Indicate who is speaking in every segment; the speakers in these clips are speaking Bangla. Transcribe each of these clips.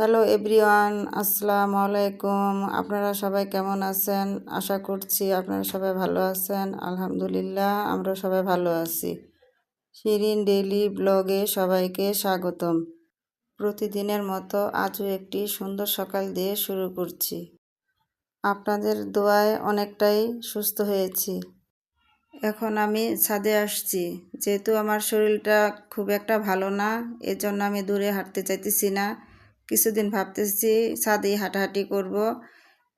Speaker 1: হ্যালো এভরিওয়ান আসসালামু আলাইকুম আপনারা সবাই কেমন আছেন? আশা করছি আপনারা সবাই ভালো আছেন। আলহামদুলিল্লাহ, আমরা সবাই ভালো আছি। শিরিন ডেইলি ব্লগে সবাইকে স্বাগতম। প্রতিদিনের মতো আজও একটি সুন্দর সকাল দিয়ে শুরু করছি। আপনাদের দোয়ায় অনেকটাই সুস্থ হয়েছি। এখন আমি ছাদে আসছি। যেহেতু আমার শরীরটা খুব একটা ভালো না, এজন্য আমি দূরে হাঁটতে চাইতেছি না। কিছুদিন ভাবতেছি ছাদে হাঁটাহাঁটি করব।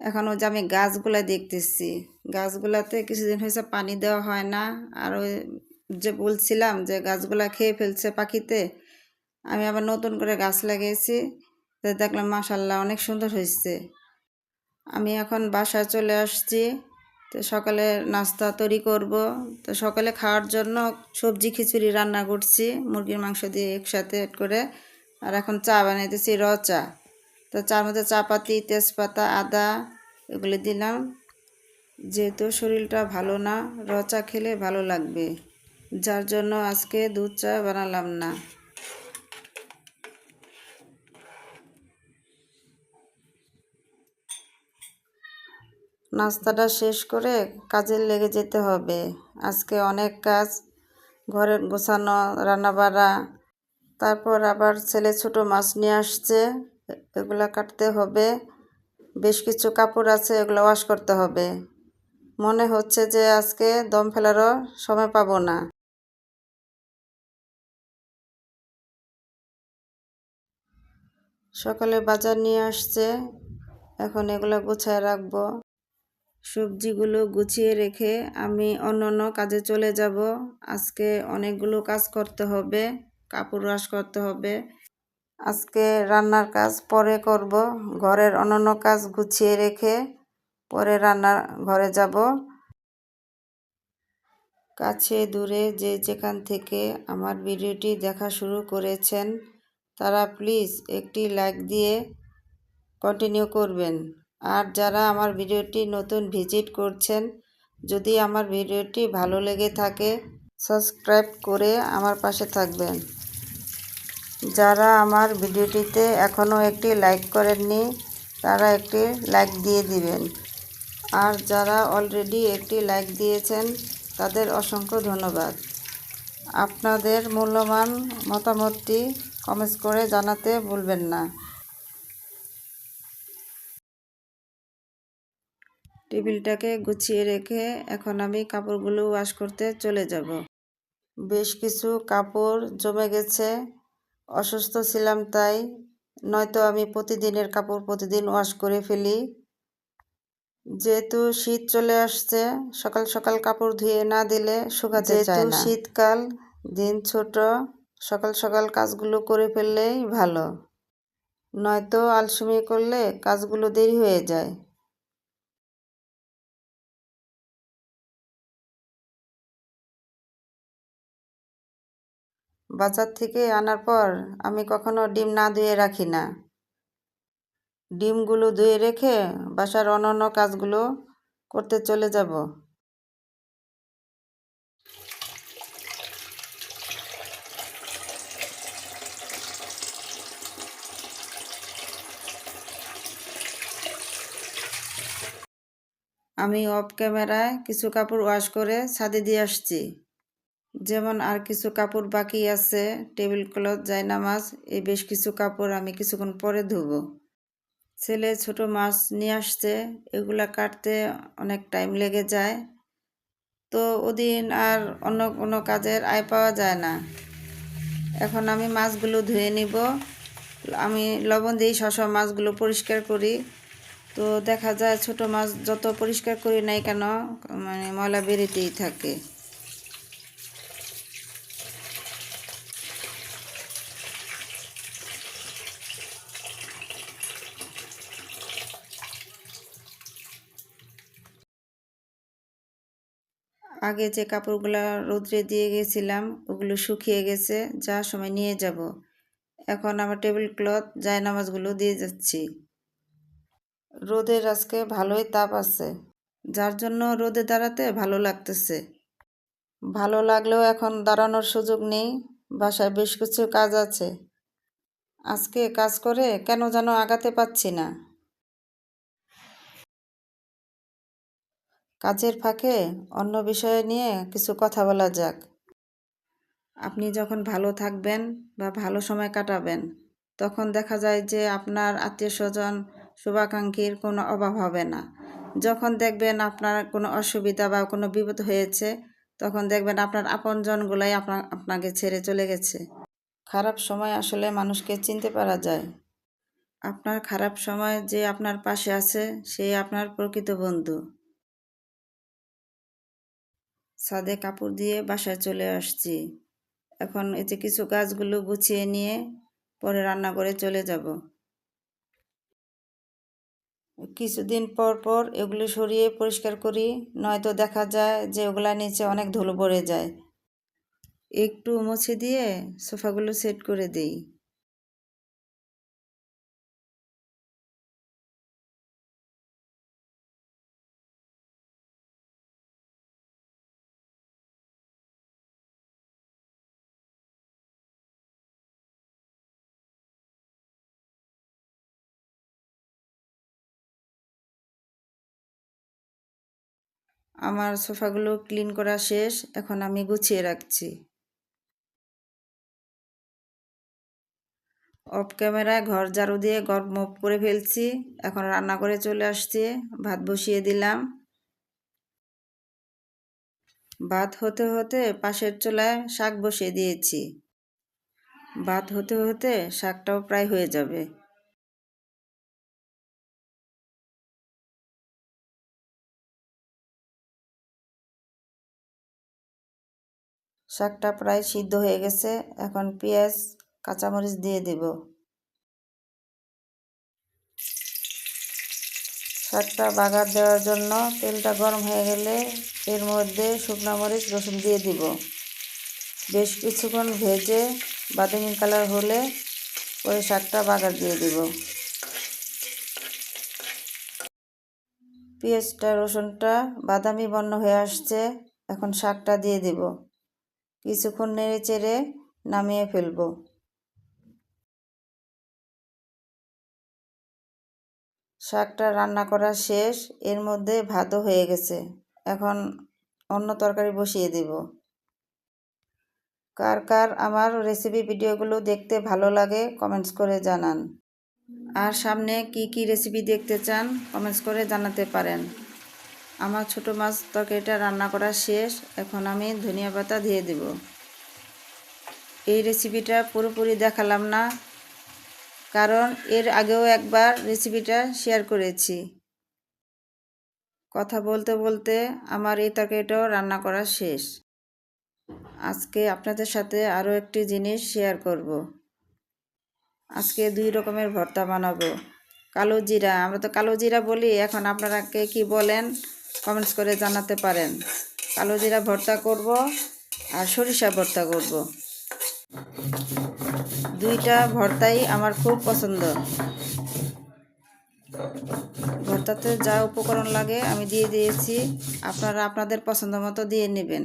Speaker 1: এখন ওই যে আমি গাছগুলা দেখতেছি, গাছগুলাতে কিছুদিন হয়েছে পানি দেওয়া হয় না। আর ওই যে বলছিলাম যে গাছগুলা খেয়ে ফেলছে পাখিতে, আমি আবার নতুন করে গাছ লাগিয়েছি। দেখলাম মাসাল্লাহ অনেক সুন্দর হয়েছে। আমি এখন বাসায় চলে আসছি, তো সকালে নাস্তা তৈরি করব। তো সকালে খাওয়ার জন্য সবজি খিচুড়ি রান্না করছি, মুরগির মাংস দিয়ে একসাথে করে। আর এখন চা বানাইতেছি র চা। তো চার মধ্যে চা পাতি তেজপাতা, আদা, এগুলি দিলাম। যেহেতু শরীরটা ভালো না, র চা খেলে ভালো লাগবে। যার জন্য আজকে দুধ চা বানালাম না। নাস্তাটা শেষ করে কাজে লেগে যেতে হবে। আজকে অনেক কাজ ঘরের গোছানো, রান্নাবাড়া তারপর আবার ছেলে ছোট মাছ নিয়ে আসছে, এগুলো কাটতে হবে। বেশ কিছু কাপড় আছে, এগুলো ওয়াশ করতে হবে। মনে হচ্ছে যে আজকে দম ফেলারও সময় পাবো না। সকালে বাজার নিয়ে আসছে, এখন এগুলো গুছায় রাখব। সবজিগুলো গুছিয়ে রেখে আমি অন্য অন্য কাজে চলে যাব। আজকে অনেকগুলো কাজ করতে হবে। কাপড় ওয়াশ করতে হবে। আজকে রান্নার কাজ পরে করব। ঘরের অন্যান্য কাজ গুছিয়ে রেখে পরে রান্নার ঘরে যাব। কাছে দূরে যে যেখান থেকে আমার ভিডিওটি দেখা শুরু করেছেন, তারা প্লিজ একটি লাইক দিয়ে কন্টিনিউ করবেন। আর যারা আমার ভিডিওটি নতুন ভিজিট করছেন, যদি আমার ভিডিওটি ভালো লেগে থাকে সাবস্ক্রাইব করে আমার পাশে থাকবেন। যারা আমার ভিডিওটিতে এখনও একটি লাইক করেননি, তারা একটি লাইক দিয়ে দিবেন। আর যারা অলরেডি একটি লাইক দিয়েছেন, তাদের অসংখ্য ধন্যবাদ। আপনাদের মূল্যবান মতামতটি কমেন্টস করে জানাতে ভুলবেন না। টেবিলটাকে গুছিয়ে রেখে এখন আমি কাপড়গুলো ওয়াশ করতে চলে যাব। বেশ কিছু কাপড় জমে গেছে। অসুস্থ ছিলাম তাই নয়তো আমি প্রতিদিনের কাপড় প্রতিদিন ওয়াশ করে ফেলি। যেহেতু শীত চলে আসছে সকাল সকাল কাপড় ধুয়ে না দিলে শুকাতে চায় না। শীতকাল দিন ছোট সকাল সকাল কাজগুলো করে ফেললেই ভালো। নয়তো আলসুমি করলে কাজগুলো দেরি হয়ে যায়। বাজার থেকে আনার পর আমি কখনো ডিম না ধুয়ে রাখি না। ডিমগুলো ধুয়ে রেখে বাসার অন্যান্য কাজগুলো করতে চলে যাব। আমি অফ ক্যামেরায় কিছু কাপড় ওয়াশ করে ছাদে দিয়ে আসছি। যেমন আর কিছু কাপড় বাকি আছে, টেবিল ক্লথ, জায়নামাজ, এই বেশ কিছু কাপড় আমি কিছুক্ষণ পরে ধুবো। ছেলে ছোট মাছ নিয়ে আসছে, এগুলা কাটতে অনেক টাইম লেগে যায়। তো ওদিন আর অন্য কোনো কাজের আয় পাওয়া যায় না। এখন আমি মাছগুলো ধুয়ে নিব। আমি লবণ দিয়েই সবসময় মাছগুলো পরিষ্কার করি। তো দেখা যায় ছোট মাছ যত পরিষ্কার করি নাই কেন মানে ময়লা বেরিতেই থাকে। আগে যে কাপড়গুলো রোদ্রে দিয়ে গেছিলাম, ওগুলো শুকিয়ে গেছে, যা সময় নিয়ে যাব। এখন আমার টেবিল ক্লথ জায়নামাজগুলো দিয়ে যাচ্ছি। রোদের আজকে ভালোই তাপ আছে। যার জন্য রোদে দাঁড়াতে ভালো লাগতেছে। ভালো লাগলেও এখন দাঁড়ানোর সুযোগ নেই, বাসায় বেশ কিছু কাজ আছে। আজকে কাজ করে কেন যেন আগাতে পাচ্ছি না। কাজের ফাঁকে অন্য বিষয় নিয়ে কিছু কথা বলা যাক। আপনি যখন ভালো থাকবেন বা ভালো সময় কাটাবেন, তখন দেখা যায় যে আপনার আত্মীয় স্বজন শুভাকাঙ্ক্ষীর কোনো অভাব হবে না। যখন দেখবেন আপনার কোনো অসুবিধা বা কোনো বিপদ হয়েছে, তখন দেখবেন আপনার আপনজনগুলাই আপনার আপনাকে ছেড়ে চলে গেছে। খারাপ সময় আসলে মানুষকে চিনতে পারা যায়। আপনার খারাপ সময় যে আপনার পাশে আছে, সে আপনার প্রকৃত বন্ধু। ছাদে কাপড় দিয়ে বাসায় চলে আসছি। এখন যে কিছু গাছগুলো গুছিয়ে নিয়ে পরে রান্না করে চলে যাব। কিছুদিন পর পর এগুলো সরিয়ে পরিষ্কার করি, নয়তো দেখা যায় যে ওগুলা নিচে অনেক ধুলো পড়ে যায়। একটু মুছে দিয়ে সোফাগুলো সেট করে দিই। আমার সোফাগুলো ক্লিন করা শেষ, এখন আমি গুছিয়ে রাখছি। অফ ক্যামেরায় ঘর ঝাড়ু দিয়ে ঘর মুভ করে ফেলছি, এখন রান্না করে চলে আসছি, ভাত বসিয়ে দিলাম। ভাত হতে হতে পাশের চুলায় শাক বসিয়ে দিয়েছি। ভাত হতে হতে শাকটাও প্রায় হয়ে যাবে। শাকটা প্রায় সিদ্ধ হয়ে গেছে, এখন পেঁয়াজ, কাঁচামরিচ দিয়ে দেব। শাকটা বাগার দেওয়ার জন্য তেলটা গরম হয়ে গেলে এর মধ্যে শুকনো মরিচ, রসুন দিয়ে দিব। বেশ কিছুক্ষণ ভেজে বাদামি কালার হলে ওই শাকটা বাগার দিয়ে দিব। পেঁয়াজটা, রসুনটা বাদামি বর্ণ হয়ে আসছে, এখন শাকটা দিয়ে দিব। কিছুক্ষণ নেড়ে চেড়ে নামিয়ে ফেলব। শাকটা রান্না করা শেষ, এর মধ্যে ভাতও হয়ে গেছে। এখন অন্য তরকারি বসিয়ে দেব। কার কার আমার রেসিপি ভিডিওগুলো দেখতে ভালো লাগে কমেন্টস করে জানান। আর সামনে কি কি রেসিপি দেখতে চান কমেন্টস করে জানাতে পারেন। আমার ছোট মাছ তরকারিটা রান্না করা শেষ, এখন আমি ধনিয়া পাতা দিয়ে দেব। এই রেসিপিটা পুরোপুরি দেখালাম না, কারণ এর আগেও একবার রেসিপিটা শেয়ার করেছি। কথা বলতে বলতে আমার এই তরকারিটাও রান্না করা শেষ। আজকে আপনাদের সাথে আরও একটি জিনিস শেয়ার করব। আজকে দুই রকমের ভর্তা বানাবো। কালো জিরা, আমরা তো কালো জিরা বলি, এখন আপনারা কে কী বলেন? কমেন্টস করে জানাতে পারেন। কালো জিরা ভর্তা করব আর সরিষা ভর্তা করব। দুইটা ভর্তাই আমার খুব পছন্দ। ভর্তাতে যা উপকরণ লাগে আমি দিয়ে দিয়েছি। আপনারা আপনাদের পছন্দ মতো দিয়ে নেবেন।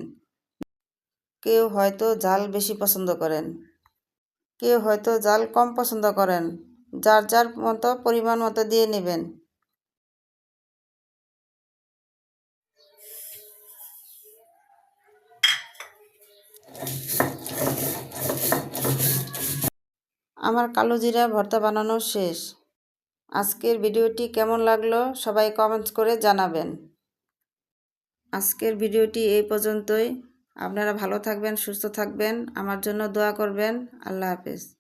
Speaker 1: কেউ হয়তো জাল বেশি পছন্দ করেন। কেউ হয়তো জাল কম পছন্দ করেন। যার যার মতো, পরিমাণ মতো দিয়ে নেবেন। আমার কালো জিরা ভর্তা বানানো শেষ। আজকের ভিডিওটি কেমন লাগল সবাই কমেন্টস করে জানাবেন। আজকের ভিডিওটি এই পর্যন্তই। আপনারা ভালো থাকবেন, সুস্থ থাকবেন। আমার জন্য দোয়া করবেন। আল্লাহ হাফেজ।